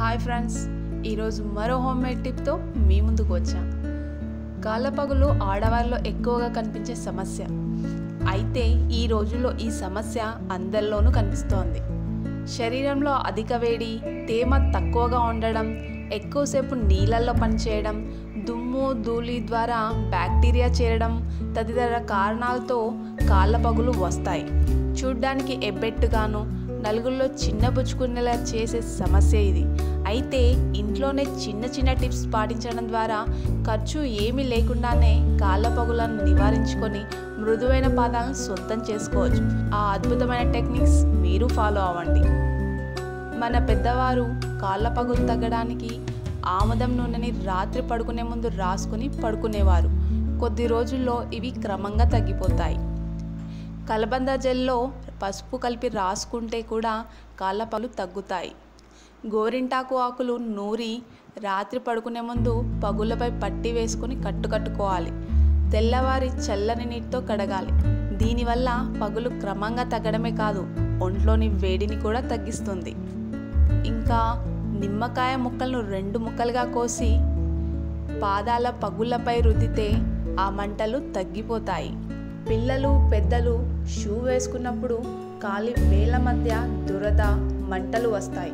Hi friends. ఈరోజు మరో home made టిప్తో మీ ముందుకు వచ్చా. గాలపగులు ఆడవారిలో ఎక్కువగా కనిపించే సమస్య. అయితే ఈ రోజుల్లో ఈ సమస్య అందరిలోనూ కనిపిస్తోంది. శరీరంలో అధిక వేడి తేమ తక్కువగా ఉండడం ఎక్కువసేపు నీళ్ళల్లో పనిచేయడం దుమ్ము ధూళి ద్వారా బ్యాక్టీరియా చేరడం తదితర కారణాలతో కాళ్ళ పగులు వస్తాయి. చూడ్డానికి ఎబ్బెట్టుగాను నలుగురిలో చిన్నబుచ్చుకునేలా చేసే సమస్య ఇది. అయితే ఇంట్లోనే చిన్న చిన్న టిప్స్ పాటించడం ద్వారా ఖర్చు ఏమీ లేకుండానే కాళ్ళ పగులను నివారించుకొని మృదువైన పాదాలను సొంతం చేసుకోవచ్చు. ఆ అద్భుతమైన టెక్నిక్స్ మీరు ఫాలో అవ్వండి. మన పెద్దవారు కాళ్ళ పగులు తగ్గడానికి ఆముదం నూనెని రాత్రి పడుకునే ముందు రాసుకుని పడుకునేవారు. కొద్ది రోజుల్లో ఇవి క్రమంగా తగ్గిపోతాయి. కలబంద జెల్లో పసుపు కలిపి రాసుకుంటే కూడా కాళ్ళ పగులు తగ్గుతాయి. గోరింటాకు ఆకులు నూరి రాత్రి పడుకునే ముందు పగులపై పట్టి వేసుకొని కట్టుకట్టుకోవాలి. తెల్లవారి చల్లని నీటితో కడగాలి. దీనివల్ల పగులు క్రమంగా తగ్గడమే కాదు ఒంట్లోని వేడిని కూడా తగ్గిస్తుంది. ఇంకా నిమ్మకాయ ముక్కలను రెండు ముక్కలుగా కోసి పాదాల పగుళ్ళపై రుద్దితే ఆ మంటలు తగ్గిపోతాయి. పిల్లలు పెద్దలు షూ వేసుకున్నప్పుడు కాలి వేళ్ళ మధ్య దురద మంటలు వస్తాయి.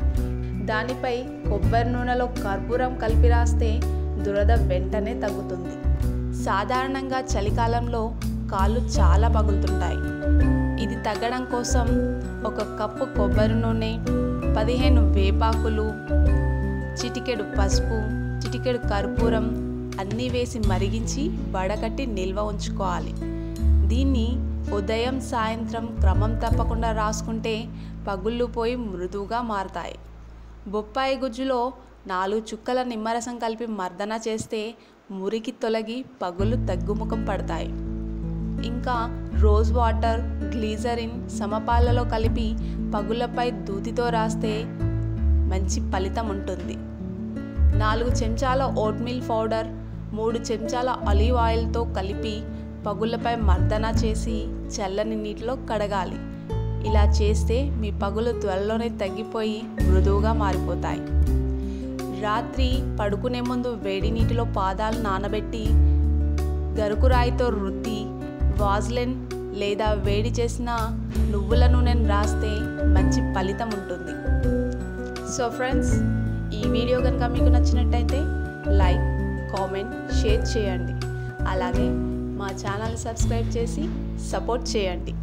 దానిపై కొబ్బరి నూనెలో కర్పూరం కలిపి రాస్తే దురద వెంటనే తగ్గుతుంది. సాధారణంగా చలికాలంలో కాళ్ళు చాలా పగులుతుంటాయి. ఇది తగ్గడం కోసం ఒక కప్పు కొబ్బరి నూనె పదిహేను వేపాకులు చిటికెడు పసుపు చిటికెడు కర్పూరం అన్నీ వేసి మరిగించి వడకట్టి నిల్వ ఉంచుకోవాలి. దీన్ని ఉదయం సాయంత్రం క్రమం తప్పకుండా రాసుకుంటే పగుళ్ళు పోయి మృదువుగా మారతాయి. బొప్పాయి గుజ్జులో నాలుగు చుక్కల నిమ్మరసం కలిపి మర్దన చేస్తే మురికి తొలగి పగులు తగ్గుముఖం పడతాయి. ఇంకా రోజ్ వాటర్ గ్లీజరిన్ సమపాలలో కలిపి పగులపై దూతితో రాస్తే మంచి ఫలితం ఉంటుంది. నాలుగు చెంచాల ఓట్మీల్ పౌడర్ మూడు చెంచాల ఆలివ్ ఆయిల్తో కలిపి పగులపై మర్దన చేసి చల్లని నీటిలో కడగాలి. ఇలా చేస్తే మీ పగులు త్వరలోనే తగ్గిపోయి మృదువుగా మారిపోతాయి. రాత్రి పడుకునే ముందు వేడి నీటిలో పాదాలు నానబెట్టి గరుకురాయితో రుద్ది వాజ్లెన్ లేదా వేడి చేసిన నువ్వుల నూనెను రాస్తే మంచి ఫలితం ఉంటుంది. సో ఫ్రెండ్స్ ఈ వీడియో కనుక మీకు నచ్చినట్టయితే లైక్ కామెంట్ షేర్ చేయండి. అలాగే మా ఛానల్ సబ్స్క్రైబ్ చేసి సపోర్ట్ చేయండి.